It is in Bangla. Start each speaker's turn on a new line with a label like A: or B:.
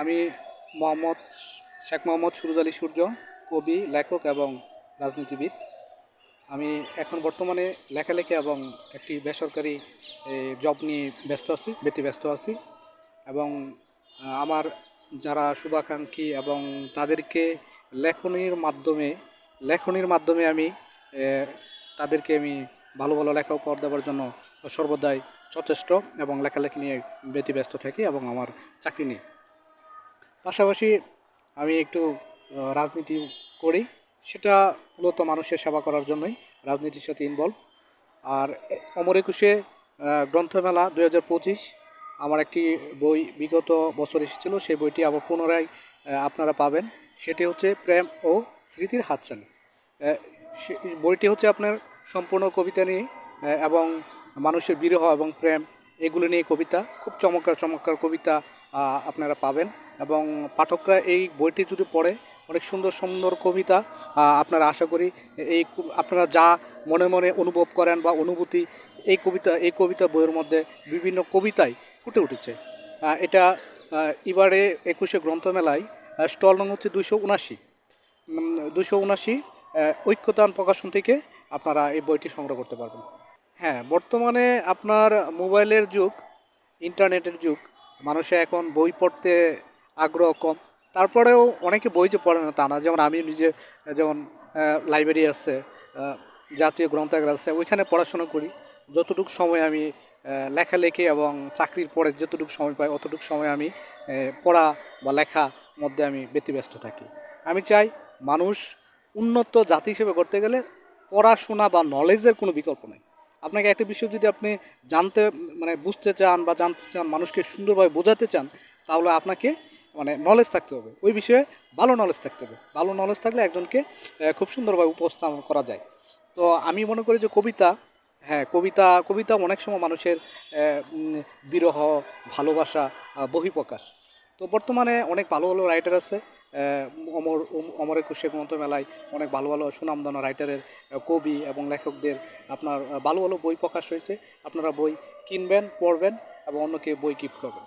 A: আমি মোহাম্মদ শেখ মোহাম্মদ সুরুজ আলী সূর্য, কবি, লেখক এবং রাজনীতিবিদ। আমি এখন বর্তমানে লেখালেখি এবং একটি বেসরকারি জব নিয়ে ব্যস্ত আছি, ব্যতিব্যস্ত আছি এবং আমার যারা শুভাকাঙ্ক্ষী এবং তাদেরকে লেখনীর মাধ্যমে লেখনীর মাধ্যমে আমি তাদেরকে আমি ভালো ভালো লেখা উপহার দেওয়ার জন্য সর্বদাই সচেষ্ট এবং লেখালেখি নিয়ে ব্যতিব্যস্ত থাকি এবং আমার চাকরি নিয়ে। পাশাপাশি আমি একটু রাজনীতি করি। সেটা মূলত মানুষের সেবা করার জন্যই রাজনীতির সাথে ইনভলভ আর অমর একুশে গ্রন্থমেলা দু হাজার পঁচিশ, আমার একটি বই বিগত বছর এসেছিল, সেই বইটি আবার পুনরায় আপনারা পাবেন। সেটি হচ্ছে প্রেম ও স্মৃতির হাতছানি। বইটি হচ্ছে আপনার সম্পূর্ণ কবিতা নিয়ে এবং মানুষের বিরহ এবং প্রেম, এগুলো নিয়ে কবিতা। খুব চমৎকার চমৎকার কবিতা আপনারা পাবেন। এবং পাঠকরা এই বইটি যদি পড়ে, অনেক সুন্দর সুন্দর কবিতা আপনারা আশা করি এই আপনারা যা মনে মনে অনুভব করেন বা অনুভূতি, এই কবিতা এই কবিতা বইয়ের মধ্যে বিভিন্ন কবিতায় ফুটে উঠেছে। এটা এবারে একুশে গ্রন্থমেলায় স্টল নং হচ্ছে দুইশো উনাশি। দুইশো উনাশি ঐক্যতান প্রকাশন থেকে আপনারা এই বইটি সংগ্রহ করতে পারবেন। হ্যাঁ বর্তমানে আপনার মোবাইলের যুগ, ইন্টারনেটের যুগ মানুষে এখন বই পড়তে আগ্রহ কম। তারপরেও অনেকে বই যে পড়ে না তা না। যেমন আমি নিজে, যেমন লাইব্রেরি আছে জাতীয় গ্রন্থাগার আছে, ওইখানে পড়াশোনা করি। যতটুকু সময় আমি লেখালেখি এবং চাকরির পরে যতটুকু সময় পাই, অতটুকু সময় আমি পড়া বা লেখা মধ্যে আমি ব্যতিব্যস্ত থাকি। আমি চাই মানুষ উন্নত জাতি হিসেবে করতে গেলে পড়াশোনা বা নলেজের কোনো বিকল্প নেই। আপনাকে একটা বিষয় যদি আপনি জানতে মানে বুঝতে চান বা জানতে চান, মানুষকে সুন্দরভাবে বোঝাতে চান, তাহলে আপনাকে মানে নলেজ থাকতে হবে। ওই বিষয়ে ভালো নলেজ থাকতে হবে। ভালো নলেজ থাকলে একজনকে খুব সুন্দরভাবে উপস্থাপন করা যায়। তো আমি মনে করি যে কবিতা হ্যাঁ কবিতা কবিতা অনেক সময় মানুষের বিরহ, ভালোবাসা বহিঃপ্রকাশ। তো বর্তমানে অনেক ভালো ভালো রাইটার আছে। অমর অমর একুশে গ্রন্থ মেলায় অনেক ভালো ভালো সুনামধন্য রাইটারের কবি এবং লেখকদের আপনার ভালো ভালো বই প্রকাশ হয়েছে। আপনারা বই কিনবেন, পড়বেন এবং অন্যকে বই গিফট করবেন।